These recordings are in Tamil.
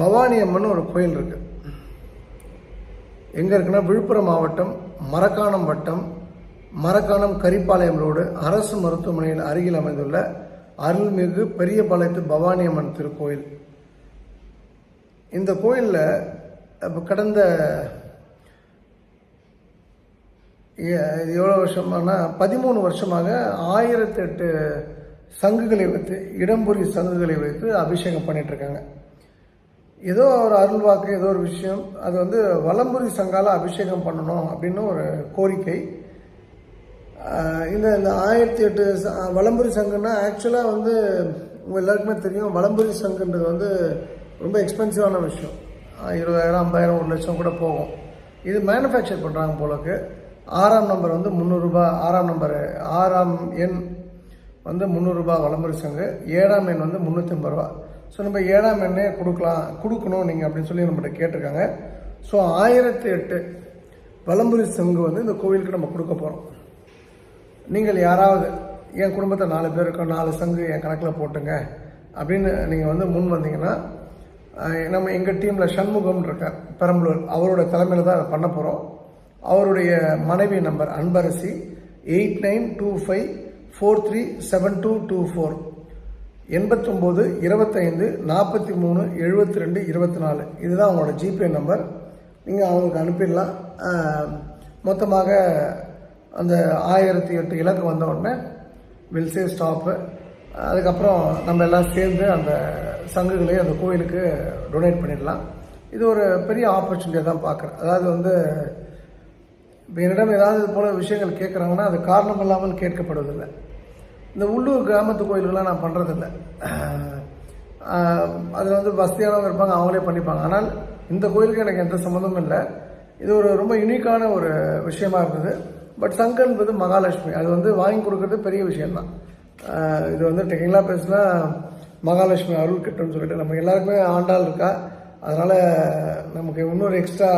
பவானி அம்மன் ஒரு கோயில் இருக்கு. எங்க இருக்குன்னா விழுப்புரம் மாவட்டம் மரக்காணம் வட்டம் மரக்காணம் கரிப்பாளையம் ரோடு அரசு மருத்துவமனையில் அருகில் அமைந்துள்ள அருள்மிகு பெரியபாளையத்து பவானி அம்மன் திருக்கோயில். இந்த கோயிலில் இப்போ கடந்த எவ்வளோ வருஷமானா பதிமூணு வருஷமாக ஆயிரத்தி எட்டு சங்குகளை வைத்து இடம்புரி சங்குகளை வைத்து அபிஷேகம் பண்ணிட்டு இருக்காங்க. ஏதோ ஒரு அருள்வாக்கு ஏதோ ஒரு விஷயம் அது வந்து வலம்புரி சங்கால அபிஷேகம் பண்ணணும் அப்படின்னு ஒரு கோரிக்கை. இந்த இந்த ஆயிரத்தி எட்டு ச- வலம்புரி சங்குன்னா ஆக்சுவலாக வந்து உங்கள் எல்லாருக்குமே தெரியும் வலம்புரி சங்குன்றது வந்து ரொம்ப எக்ஸ்பென்சிவான விஷயம். இருபதாயிரம் ஐம்பதாயிரம் ஒரு லட்சம் கூட போகும். இது மேனுஃபேக்சர் பண்ணுறாங்க போலக்கு ஆறாம் நம்பர் வந்து முந்நூறுரூபா ஆறாம் நம்பர் ஆறாம் எண் வந்து முந்நூறுரூபா வலம்புரி சங்கு. ஏழாம் எண் வந்து முந்நூற்றி ஐம்பது ரூபா. ஸோ நம்ம ஏழாம் எண்ணே கொடுக்கலாம். கொடுக்கணும் நீங்கள் அப்படின்னு சொல்லி நம்மகிட்ட கேட்டிருக்காங்க. ஸோ ஆயிரத்தி எட்டு வலம்புரி சங்கு வந்து இந்த கோவிலுக்கு நம்ம கொடுக்க போகிறோம் நீங்கள் யாராவது என் குடும்பத்தை நாலு பேர் இருக்கோம் நாலு சங்கு என் கணக்கில் போட்டுங்க அப்படின்னு நீங்கள் வந்து முன் வந்தீங்கன்னா நம்ம எங்கள் டீமில் சண்முகம் இருக்கார் பெரம்பலூர். அவரோட தலைமையில் தான் அதை பண்ண போகிறோம் அவருடைய மனைவி number Anbarasi eight nine two five four three seven two two four. எண்பத்தொம்போது இருபத்தைந்து நாற்பத்தி மூணு எழுபத்தி ரெண்டு இருபத்தி நாலு இதுதான் அவங்களோட ஜிபே நம்பர். நீங்கள் அவங்களுக்கு அனுப்பிடலாம். மொத்தமாக அந்த ஆயிரத்தி எட்டு இலக்கு வந்த உடனே வில் சே ஸ்டாப்பு அதுக்கப்புறம் நம்ம எல்லாம் சேர்ந்து அந்த சங்குகளையும் அந்த கோயிலுக்கு டொனேட் பண்ணிடலாம். இது ஒரு பெரிய ஆப்பர்ச்சுனிட்டியாக தான் பார்க்குறேன். அதாவது வந்து இப்போ என்னிடம் ஏதாவது போல விஷயங்கள் கேட்குறாங்கன்னா அது காரணம் இல்லாமல் கேட்கப்படுவதில்லை. இந்த உள்ளூர் கிராமத்து கோயில்கள்லாம் நான் பண்ணுறதில்ல அதில் வந்து வசதியானவங்க இருப்பாங்க அவங்களே பண்ணிப்பாங்க. ஆனால் இந்த கோயிலுக்கு எனக்கு எந்த சம்மந்தமும் இல்லை. இது ஒரு ரொம்ப யூனிக்கான ஒரு விஷயமா இருந்தது. பட் சங்கம் என்பது மகாலட்சுமி. அது வந்து வாங்கி கொடுக்கறது பெரிய விஷயம்தான். இது வந்து டெக்னிக்கலாக பேசுனா மகாலட்சுமி அருள் கிட்டம்னு சொல்லிட்டு நம்ம எல்லாருக்குமே ஆண்டாள் இருக்கா? அதனால் நமக்கு இன்னொரு எக்ஸ்ட்ரா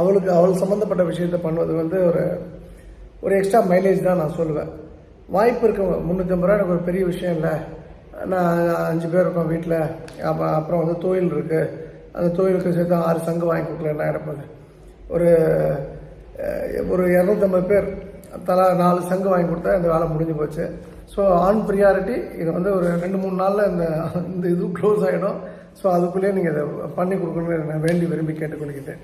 அவளுக்கு அவள் சம்மந்தப்பட்ட விஷயத்தை பண்ணுவது வந்து ஒரு ஒரு எக்ஸ்ட்ரா மைலேஜ் தான் நான் சொல்லுவேன். வாய்ப்பு இருக்கவங்க முந்நூற்றம்பது ரூபா எனக்கு ஒரு பெரிய விஷயம் இல்லை. நான் அஞ்சு பேர் இருக்கோம் வீட்டில் அப்போ அப்புறம் வந்து தொழில் இருக்குது அந்த தொழிலுக்கு சேர்த்து ஆறு சங்கு வாங்கி கொடுக்கல என்ன இருப்பது ஒரு ஒரு இரநூத்தம்பது பேர் தலா நாலு சங்கு வாங்கி கொடுத்தா இந்த வேலை முடிஞ்சு போச்சு. ஸோ ஆன் ப்ரியாரிட்டி இது வந்து ஒரு ரெண்டு மூணு நாளில் இந்த இந்த இது க்ளோஸ் ஆகிடும் ஸோ அதுக்குள்ளேயே நீங்கள் இதை பண்ணி கொடுக்கணும்னு நான் வேண்டி விரும்பி கேட்டுக்கொள்கிறேன்.